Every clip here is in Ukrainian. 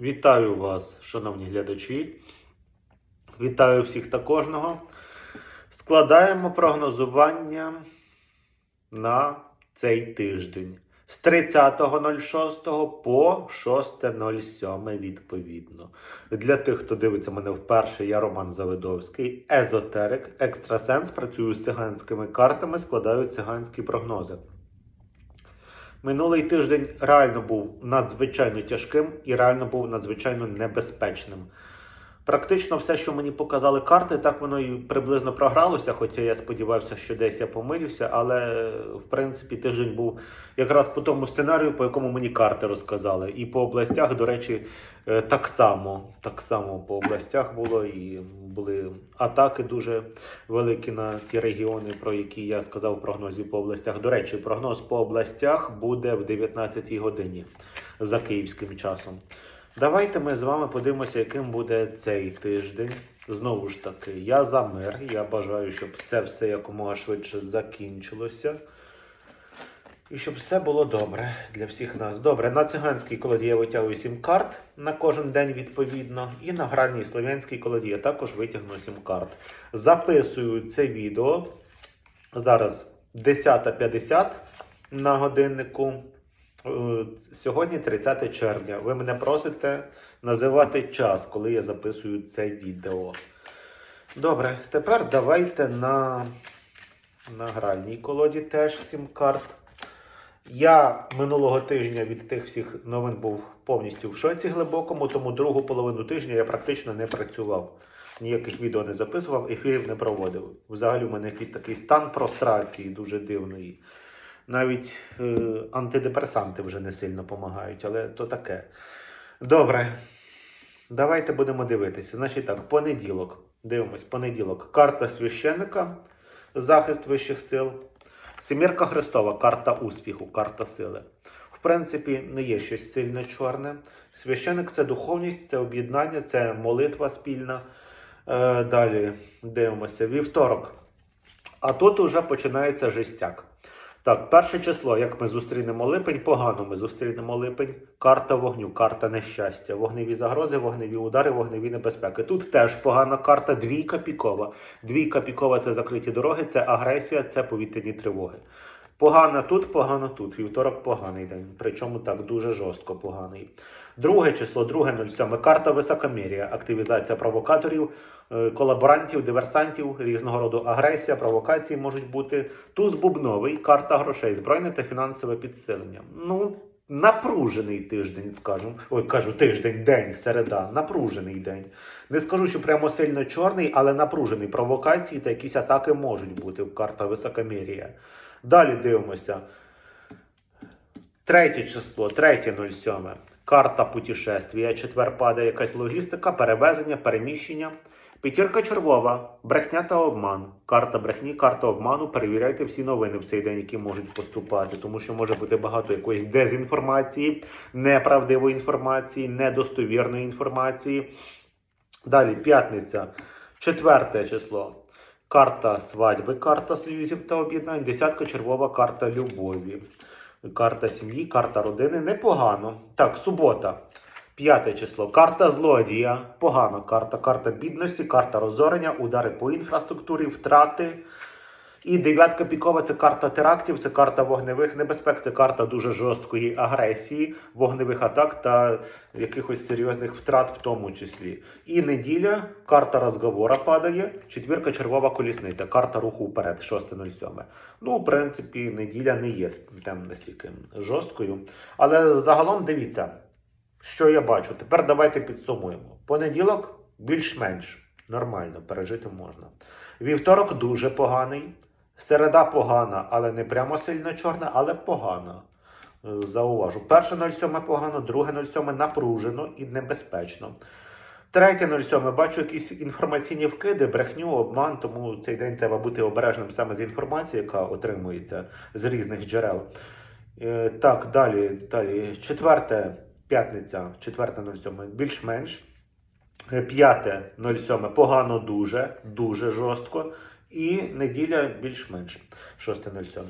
Вітаю вас, шановні глядачі. Вітаю всіх та кожного. Складаємо прогнозування на цей тиждень з 30.06 по 6.07 відповідно. Для тих, хто дивиться мене вперше, я Роман Завидовський, езотерик, екстрасенс, працюю з циганськими картами, складаю циганські прогнози. Минулий тиждень реально був надзвичайно тяжким і реально був надзвичайно небезпечним. Практично все, що мені показали карти, так воно і приблизно програлося, хоча я сподівався, що десь я помилюся, але в принципі тиждень був якраз по тому сценарію, по якому мені карти розказали. І по областях, до речі, е, так само, так само по областях було, і були атаки дуже великі на ті регіони, про які я сказав в прогнозі по областях. До речі, прогноз по областях буде в 19 годині за київським часом. Давайте ми з вами подивимося, яким буде цей тиждень. Знову ж таки, я за мир. Я бажаю, щоб це все якомога швидше закінчилося. І щоб все було добре для всіх нас. Добре, на циганській колоді я витягую 7 карт на кожен день відповідно. І на гральній слов'янській колоді я також витягну 7 карт. Записую це відео. Зараз 10.50 на годиннику. Е, Сьогодні 30 червня. Ви мене просите називати час, коли я записую це відео. Добре, тепер давайте на, на гральній колоді теж 7 карт. Я минулого тижня від тих всіх новин був повністю в шоці глибокому, тому другу половину тижня я практично не працював. Ніяких відео не записував, ефірів не проводив. Взагалі в мене якийсь такий стан прострації дуже дивної. Навіть е, антидепресанти вже не сильно допомагають, але то таке. Добре. Давайте будемо дивитися. Значить так, понеділок. Дивимось, понеділок. Карта священника, захист вищих сил. Семірка Христова, карта успіху, карта сили. В принципі, не є щось сильно чорне. Священик це духовність, це об'єднання, це молитва спільна. Е, далі дивимося. Вівторок. А тут уже починається жестяк. Так, перше число, як ми зустрінемо липень, погано ми зустрінемо липень. Карта вогню, карта нещастя, вогневі загрози, вогневі удари, вогневі небезпеки. Тут теж погана карта, двійка пікова. Двійка пікова це закриті дороги, це агресія, це повітряні тривоги. Погано тут, погано тут. Вівторок поганий день. Причому так дуже жорстко поганий. Друге число, друге 07. Карта високомір'я, активізація провокаторів, колаборантів, диверсантів, різного роду агресія, провокації можуть бути. Туз бубновий, карта грошей, збройне та фінансове підсилення. Ну, напружений тиждень, скажімо. Ой, кажу, тиждень, день, середа, напружений день. Не скажу, що прямо сильно чорний, але напружений. Провокації та якісь атаки можуть бути. Карта високомір'я. Далі дивимося. Третє число, третє 07. Карта путешествія. Четвер падає якась логістика, перевезення, переміщення. П'ятірка червова, брехня та обман. Карта брехні, карта обману. Перевіряйте всі новини в цей день, які можуть поступати, тому що може бути багато якоїсь дезінформації, неправдивої інформації, недостовірної інформації. Далі п'ятниця, четверте число. Карта свадьби, карта союзів та об'єднань, десятка червова карта любові. Карта сім'ї, карта родини. Непогано. Так, субота. П'яте число. Карта злодія. Погано. Карта, карта бідності, карта розорення, удари по інфраструктурі, втрати. І дев'ятка пікова це карта терактів, це карта вогневих небезпек, це карта дуже жорсткої агресії, вогневих атак та якихось серйозних втрат в тому числі. І неділя, карта розговора падає, четвірка червова колісниця, карта руху вперед, 6.07. Ну, в принципі, неділя не є там настільки жорсткою. Але загалом дивіться, що я бачу. Тепер давайте підсумуємо. Понеділок більш-менш нормально пережити можна. Вівторок дуже поганий. Середа погана, але не прямо сильно чорна, але погана. Е, Зауважу. Перше 07 погано, друге 07 напружено і небезпечно. Третє 07 бачу якісь інформаційні вкиди, брехню, обман, тому цей день треба бути обережним саме з інформацією, яка отримується з різних джерел. Е, Так, далі, далі. Четверте, п'ятниця, четверте 07 більш-менш. Е, П'яте 07 погано дуже, дуже жорстко. І неділя більш-менш 6.07.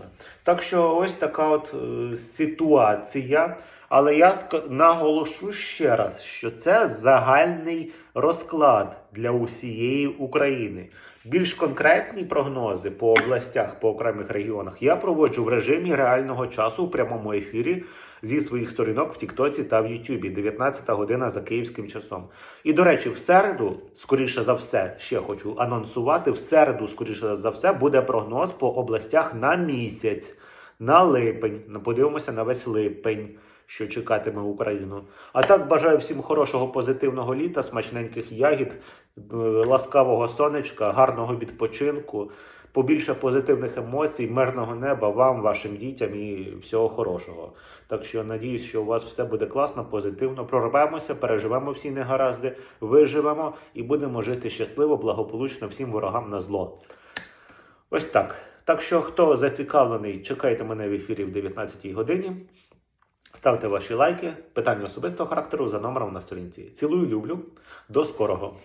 Так що ось така от е, ситуація. Але я наголошу ще раз, що це загальний розклад для усієї України. Більш конкретні прогнози по областях, по окремих регіонах я проводжу в режимі реального часу у прямому ефірі зі своїх сторінок в Тіктоці та в Ютубі. 19 година за київським часом. І до речі, в середу, скоріше за все, ще хочу анонсувати. В середу, скоріше за все, буде прогноз по областях на місяць, на липень. Подивимося на весь липень, що чекатиме Україну. А так бажаю всім хорошого позитивного літа, смачненьких ягід, е, ласкавого сонечка, гарного відпочинку, побільше позитивних емоцій, мирного неба вам, вашим дітям і всього хорошого. Так що надіюсь, що у вас все буде класно, позитивно. Прорвемося, переживемо всі негаразди, виживемо і будемо жити щасливо, благополучно всім ворогам на зло. Ось так. Так що, хто зацікавлений, чекайте мене в ефірі в 19 годині. Ставте ваші лайки, питання особистого характеру за номером на сторінці. Цілую, люблю. До скорого!